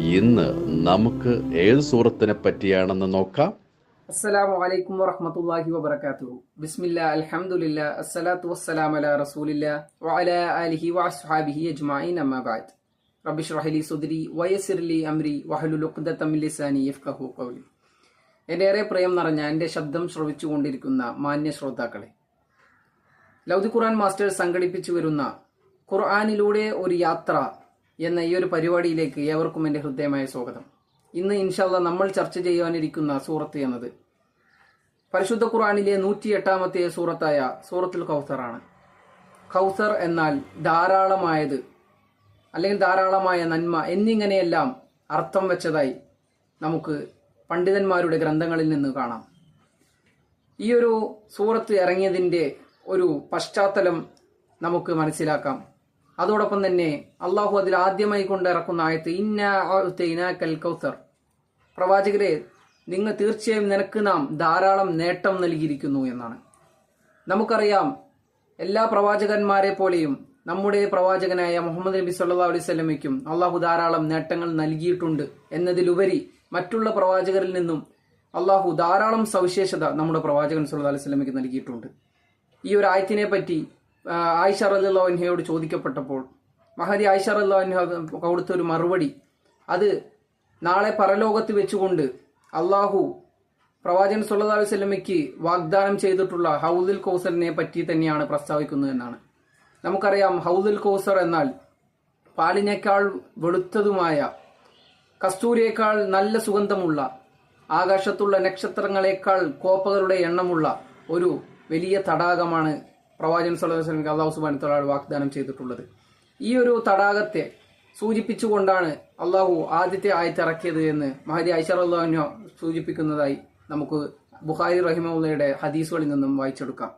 ഇന്ന് നമുക്ക് ഏത് സൂറത്തിനെ പറ്റിയാണെന്ന് നോക്കാം. അസ്സലാമു അലൈക്കും വറഹ്മത്തുള്ളാഹി വബറകാതുഹു. ബിസ്മില്ല അൽഹംദുലില്ലാ അസ്സലാത്തു വസ്സലാമു അലാ റസൂലില്ല വഅലാ ആലിഹി വഅസ്ഹാബിഹി അജ്മഈൻ അമ്മാ ബഅദ്. റബ്ബി ഇശ്റഹ് ലി സുദ്രി വയസ്സിർ ലി അംരി വഹ്ലുൽ ഉഖ്ദത മിൻ ലിസാനി യഫ്ഖഹു ഖൗലി. എന്റെ ഏറെ പ്രിയം നിറഞ്ഞ എന്റെ ശബ്ദം ശ്രവിച്ചുകൊണ്ടിരിക്കുന്ന മാന്യ ശ്രോതാക്കളെ ലൗദി ഖുർആൻ മാസ്റ്റേഴ്സ് സംഘടിപ്പിച്ചു വരുന്ന ഖുർആനിലൂടെ ഒരു യാത്ര എന്ന ഈ ഒരു പരിപാടിയിലേക്ക് ഏവർക്കും എന്റെ ഹൃദയമായ സ്വാഗതം. ഇന്ന് ഇൻഷാല്ല നമ്മൾ ചർച്ച ചെയ്യാനിരിക്കുന്ന സൂറത്ത് എന്നത് പരിശുദ്ധ ഖുറാനിലെ നൂറ്റി എട്ടാമത്തെ സൂറത്തായ സൂറത്തുൽ കൗസറാണ്. കൗസർ എന്നാൽ ധാരാളമായത് അല്ലെങ്കിൽ ധാരാളമായ നന്മ എന്നിങ്ങനെയെല്ലാം അർത്ഥം വെച്ചതായി നമുക്ക് പണ്ഡിതന്മാരുടെ ഗ്രന്ഥങ്ങളിൽ നിന്ന് കാണാം. ഈ ഒരു സൂറത്ത് ഇറങ്ങിയതിന്റെ ഒരു പശ്ചാത്തലം നമുക്ക് മനസ്സിലാക്കാം. അതോടൊപ്പം തന്നെ അള്ളാഹു അതിൽ ആദ്യമായി കൊണ്ട് ഇറക്കുന്ന ആയത്ത് ഇന്ന കൽ കൗസർ പ്രവാചകരെ നിങ്ങൾ തീർച്ചയായും നിനക്ക് നാം ധാരാളം നേട്ടം നൽകിയിരിക്കുന്നു എന്നാണ്. നമുക്കറിയാം എല്ലാ പ്രവാചകന്മാരെ പോലെയും നമ്മുടെ പ്രവാചകനായ മുഹമ്മദ് നബി സല്ലാ അലൈഹി സ്വലമയ്ക്കും അള്ളാഹു ധാരാളം നേട്ടങ്ങൾ നൽകിയിട്ടുണ്ട് എന്നതിലുപരി മറ്റുള്ള പ്രവാചകരിൽ നിന്നും അള്ളാഹു ധാരാളം സവിശേഷത നമ്മുടെ പ്രവാചകൻ സല്ലാ അലൈഹി സ്വലമയ്ക്ക് നൽകിയിട്ടുണ്ട്. ഈ ഒരു ആയത്തിനെ പറ്റി ആയിഷ റല്ലാൻഹയോട് ചോദിക്കപ്പെട്ടപ്പോൾ മഹതി ആയിഷ റല്ലാൻഹ കൊടുത്ത ഒരു മറുപടി അത് നാളെ പരലോകത്ത് വെച്ചുകൊണ്ട് അള്ളാഹു പ്രവാചകൻ സുല്ലാ അലൈഹി വസല്ലമയ്ക്ക് വാഗ്ദാനം ചെയ്തിട്ടുള്ള ഹൗദുൽ കൗസറിനെ പറ്റി തന്നെയാണ് പ്രസ്താവിക്കുന്നത് എന്നാണ്. നമുക്കറിയാം ഹൗദുൽ കൗസർ എന്നാൽ പാലിനേക്കാൾ വെളുത്തതുമായ കസ്തൂരിയേക്കാൾ നല്ല സുഗന്ധമുള്ള ആകാശത്തുള്ള നക്ഷത്രങ്ങളെക്കാൾ കോപ്പകളുടെ എണ്ണമുള്ള ഒരു വലിയ തടാകമാണ് പ്രവാചകൻ വസല്ലമയ്ക്ക് അള്ളാഹു സുബാൻ തആല വാഗ്ദാനം ചെയ്തിട്ടുള്ളത്. ഈ ഒരു തടാകത്തെ സൂചിപ്പിച്ചുകൊണ്ടാണ് അള്ളാഹു ആദ്യത്തെ ആയത്തിറക്കിയത് എന്ന് മഹദി ഐഷർ അള്ളാഹുനോ സൂചിപ്പിക്കുന്നതായി നമുക്ക് ബുഖാരി റഹിമുള്ളയുടെ ഹദീസുകളിൽ നിന്നും വായിച്ചെടുക്കാം.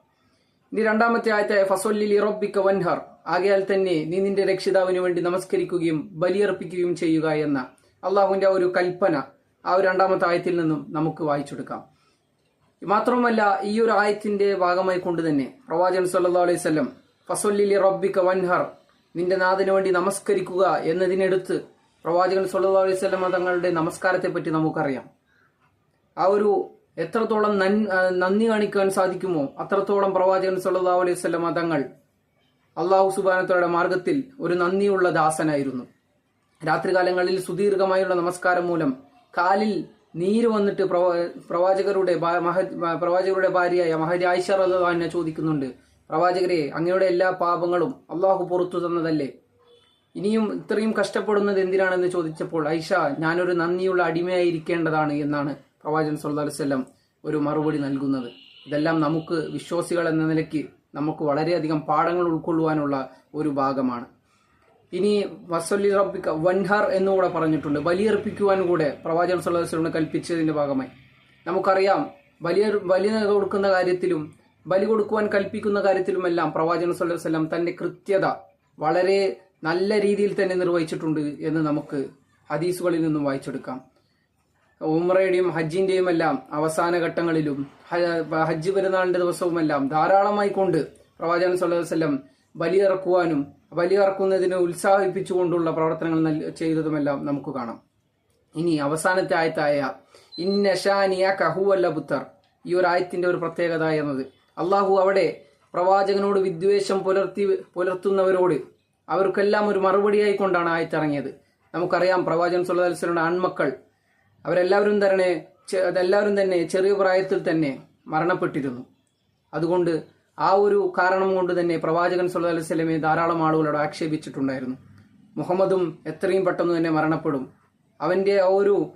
ഇനി രണ്ടാമത്തെ ആയത്തെ ഫസൊല്ലി റബ്ബിക്ക വൻഹർ. ആകയാൽ തന്നെ നീ നിന്റെ രക്ഷിതാവിന് വേണ്ടി നമസ്കരിക്കുകയും ബലിയർപ്പിക്കുകയും ചെയ്യുക എന്ന അള്ളാഹുവിന്റെ ആ ഒരു കൽപ്പന ആ ഒരു രണ്ടാമത്തെ ആയത്തിൽ നിന്നും നമുക്ക് വായിച്ചെടുക്കാം. മാത്രമല്ല ഈ ഒരു ആയത്തിന്റെ ഭാഗമായി കൊണ്ട് തന്നെ പ്രവാചകൻ സല്ലല്ലാഹു അലൈഹി വസല്ലം ഫസൊല്ലി റബ്ബിക്ക വൻഹർ നിന്റെ നാഥന് വേണ്ടി നമസ്കരിക്കുക എന്നതിനെടുത്ത് പ്രവാചകൻ സല്ലാ അലൈഹി വസല്ലം തങ്ങളുടെ നമസ്കാരത്തെ പറ്റി നമുക്കറിയാം. ആ ഒരു എത്രത്തോളം നന്ദി കാണിക്കാൻ സാധിക്കുമോ അത്രത്തോളം പ്രവാചകൻ സല്ലാ അലൈഹി വസല്ലം തങ്ങൾ അള്ളാഹു സുബാനത്തോടെ മാർഗത്തിൽ ഒരു നന്ദിയുള്ള ദാസനായിരുന്നു. രാത്രികാലങ്ങളിൽ സുദീർഘമായുള്ള നമസ്കാരം മൂലം കാലിൽ നീര് വന്നിട്ട് പ്രവാ- പ്രവാചകരുടെ പ്രവാചകരുടെ ഭാര്യയായ മഹരി ആയിഷ റളിയല്ലാഹു ചോദിക്കുന്നുണ്ട്. പ്രവാചകരെ അങ്ങയുടെ എല്ലാ പാപങ്ങളും അള്ളാഹു പുറത്തു തന്നതല്ലേ? ഇനിയും ഇത്രയും കഷ്ടപ്പെടുന്നത് എന്തിനാണെന്ന് ചോദിച്ചപ്പോൾ ഐഷ ഞാനൊരു നന്ദിയുള്ള അടിമയായിരിക്കേണ്ടതാണ് എന്നാണ് പ്രവാചകൻ അലൈഹി വസല്ലം ഒരു മറുപടി നൽകുന്നത്. ഇതെല്ലാം നമുക്ക് വിശ്വാസികൾ എന്ന നിലയ്ക്ക് നമുക്ക് വളരെയധികം പാഠങ്ങൾ ഉൾക്കൊള്ളുവാനുള്ള ഒരു ഭാഗമാണ്. ഇനി വസല്ലി റബ്ബിക്ക വൻഹർ എന്നുകൂടെ പറഞ്ഞിട്ടുണ്ട്. ബലിയർപ്പിക്കുവാൻ കൂടെ പ്രവാചകൻ വസല്ലം കൽപ്പിച്ചതിന്റെ ഭാഗമായി. നമുക്കറിയാം ബലിയ ബലി കൊടുക്കുന്ന കാര്യത്തിലും ബലി കൊടുക്കുവാൻ കൽപ്പിക്കുന്ന കാര്യത്തിലുമെല്ലാം പ്രവാചകൻ വസല്ലം തന്റെ കൃത്യത വളരെ നല്ല രീതിയിൽ തന്നെ നിർവഹിച്ചിട്ടുണ്ട് എന്ന് നമുക്ക് ഹദീസുകളിൽ നിന്നും വായിച്ചെടുക്കാം. ഉമ്രയുടെയും ഹജ്ജിന്റെയും എല്ലാം അവസാന ഘട്ടങ്ങളിലും ഹജ്ജ് പെരുന്നാളിന്റെ ദിവസവുമെല്ലാം ധാരാളമായി കൊണ്ട് പ്രവാചകൻ വസല്ലം ബലിയിറക്കുവാനും ബലിയിറക്കുന്നതിനെ ഉത്സാഹിപ്പിച്ചുകൊണ്ടുള്ള പ്രവർത്തനങ്ങൾ ചെയ്തതുമെല്ലാം നമുക്ക് കാണാം. ഇനി അവസാനത്തെ ആയത്തായ ഇന്നഷാനിയ കഹുവല്ല പുത്തർ ഈ ഒരു ആയത്തിന്റെ ഒരു പ്രത്യേകത എന്നത്. അള്ളാഹു അവിടെ പ്രവാചകനോട് വിദ്വേഷം പുലർത്തി പുലർത്തുന്നവരോട് അവർക്കെല്ലാം ഒരു മറുപടിയായി കൊണ്ടാണ് ആയത്തിറങ്ങിയത്. നമുക്കറിയാം പ്രവാചകൻ വസല്ലമയുടെ ആൺമക്കൾ. അവരെല്ലാവരും തന്നെ എല്ലാവരും തന്നെ ചെറിയ പ്രായത്തിൽ തന്നെ മരണപ്പെട്ടിരുന്നു. അതുകൊണ്ട് ആ ഒരു കാരണം കൊണ്ട് തന്നെ പ്രവാചകൻ സുല്ലാ അലൈഹി സ്വലമെ ധാരാളം ആളുകളോട് ആക്ഷേപിച്ചിട്ടുണ്ടായിരുന്നു. മുഹമ്മദും എത്രയും പെട്ടെന്ന് തന്നെ മരണപ്പെടും. അവന്റെ ആ ഒരു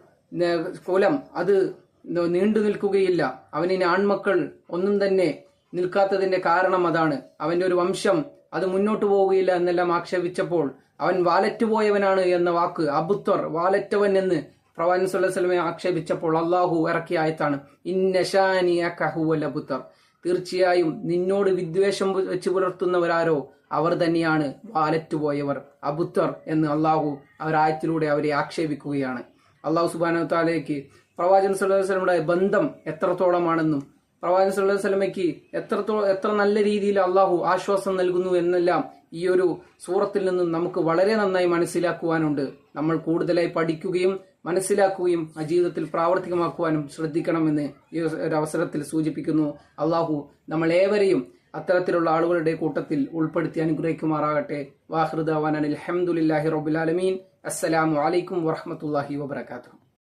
കുലം അത് നീണ്ടു നിൽക്കുകയില്ല. അവനിന് ആൺമക്കൾ ഒന്നും തന്നെ നിൽക്കാത്തതിന്റെ കാരണം അതാണ്. അവന്റെ ഒരു വംശം അത് മുന്നോട്ട് പോവുകയില്ല എന്നെല്ലാം ആക്ഷേപിച്ചപ്പോൾ അവൻ വാലറ്റ് പോയവനാണ് എന്ന വാക്ക് അബുത്വർ വാലറ്റവൻ എന്ന് പ്രവാചൻ സുല്ലാ സ്വലമെ ആക്ഷേപിച്ചപ്പോൾ അള്ളാഹു ഇറക്കിയ ആയത്താണ്. ഇന്നഷാനിയ കഹുവൽ അബുത്തർ. തീർച്ചയായും നിന്നോട് വിദ്വേഷം വെച്ച് പുലർത്തുന്നവരാരോ അവർ തന്നെയാണ്. വാലറ്റ് പോയവർ അബുത്തർ എന്ന് അള്ളാഹു അവരായത്തിലൂടെ അവരെ ആക്ഷേപിക്കുകയാണ്. അള്ളാഹു സുബാന താലേക്ക് പ്രവാചകൻ വസല്ലമയുടെ ബന്ധം എത്രത്തോളമാണെന്നും പ്രവാചകൻ സല്ലല്ലാഹു അലൈഹി വസല്ലമയ്ക്ക് എത്രത്തോളം എത്ര നല്ല രീതിയിൽ അള്ളാഹു ആശ്വാസം നൽകുന്നു എന്നെല്ലാം ഈ ഒരു സൂറത്തിൽ നിന്നും നമുക്ക് വളരെ നന്നായി മനസ്സിലാക്കുവാനുണ്ട്. നമ്മൾ കൂടുതലായി പഠിക്കുകയും മനസ്സിലാക്കുകയും ആ ജീവിതത്തിൽ പ്രാവർത്തികമാക്കുവാനും ശ്രദ്ധിക്കണമെന്ന് ഈ ഒരു അവസരത്തിൽ സൂചിപ്പിക്കുന്നു. അള്ളാഹു നമ്മൾ ഏവരെയും അത്തരത്തിലുള്ള ആളുകളുടെ കൂട്ടത്തിൽ ഉൾപ്പെടുത്തി അനുഗ്രഹിക്കുമാറാകട്ടെ. വാഹൃദാവാൻ അലഹമുല്ലാഹി റബുലാലമീൻ അസ്സലാമു അലൈക്കും വറഹമത്തല്ലാഹി വബർക്കാത്തു